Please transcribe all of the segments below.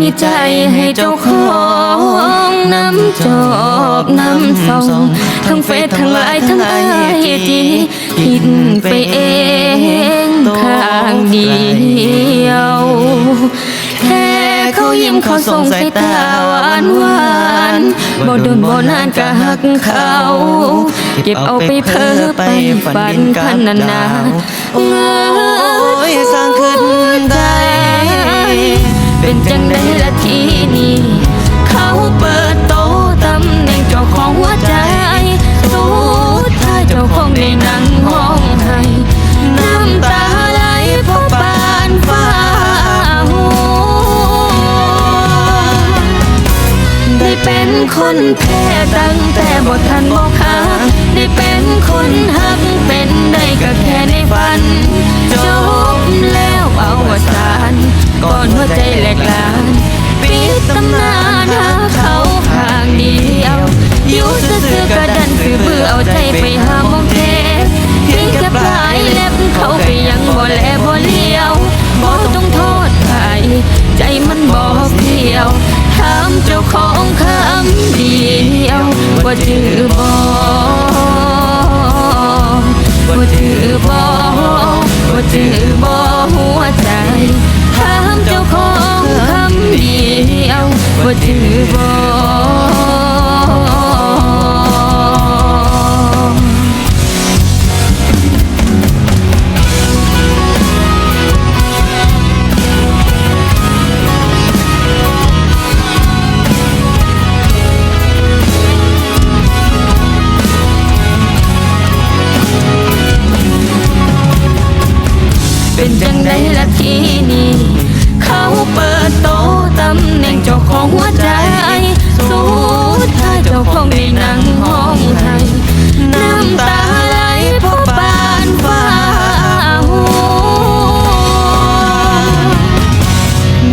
มีใจให้เจ้าของน้ำจอบน้ำส่งทั้งเฟซทั้งไลน์ทั้งไอจีคิดไปเองข้างเดียวแค่เขายิ้มเขาส่งสายตาหวานหวานบ่โดนบ่นานก็หักเขาเก็บเอาไปเพ้อไปฝันพันนาโอ้ยสร้างขึ้น จังได้ละทีนี้เขาเปิดโตะตำแหน่งเจ้าของหัวใจสุดท้ายเจ้าของในนั่งห้องไห้น้ำตาไหลเพราะปานฟ้าหัวได้เป็นคนแพ้ตั้งแต่บททันบอกขาได้เป็นคน เอาใจไปหาหมองเทเพียงแค่ปลายเล็บเขาก็ยังบ่แลบ่เลี้ยวบ่ต้องโทษใครใจมันบอกเดียวถามเจ้าของคำเดียวว่าจือบ่ว่าจือบ่ว่าจือบ่หัวใจถามเจ้าของคำเดียวว่าจือบ่ ในละทีนี้ เขาเปิดโตะตำแหน่งเจ้าของหัวใจ สุดท้ายเจ้าของในนั่งห้องไห้น้ำตาไหลเพราะปานฟ้า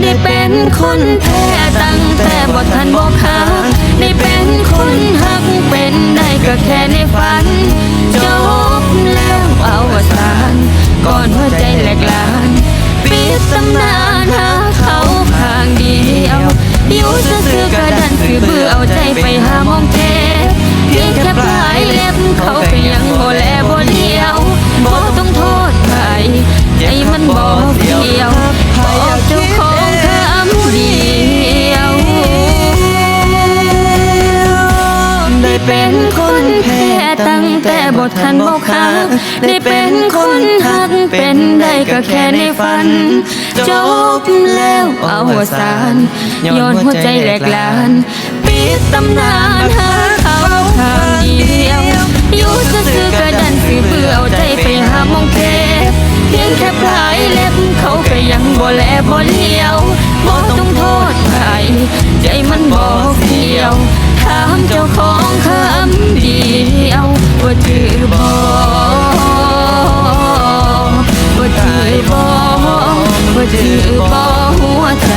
ได้เป็นคนแพ้ตั้งแต่ ไปหามองเทเพียงแค่ปลายเล็บเขาก็ยังบ่แลบ่เลี้ยวบ่ต้องโทษใครใจมันบอกเดียวบอกเจ้าของคำเดียวได้เป็นคนแพ้ตั้งแต่บททันบอกหาได้เป็นคนหักเป็นได้ก็แค่ในฝัน จบแล้วเอาหัวสานย้อนหัวใจแหลกลาน ดตำนานหาเขาข้างเดียวอยู่ซื่อๆกระดันคือเบื่อเอาใจไปหามองเทเพียงแค่ปลายเล็บเขาก็ยังบ่แลบ่เลี้ยวบ่ต้องโทษใครใจมันบอกเดียวถามเจ้าของคำเดียวว่าจือบ่ว่าจือบ่ว่าจือบ่หัวใจ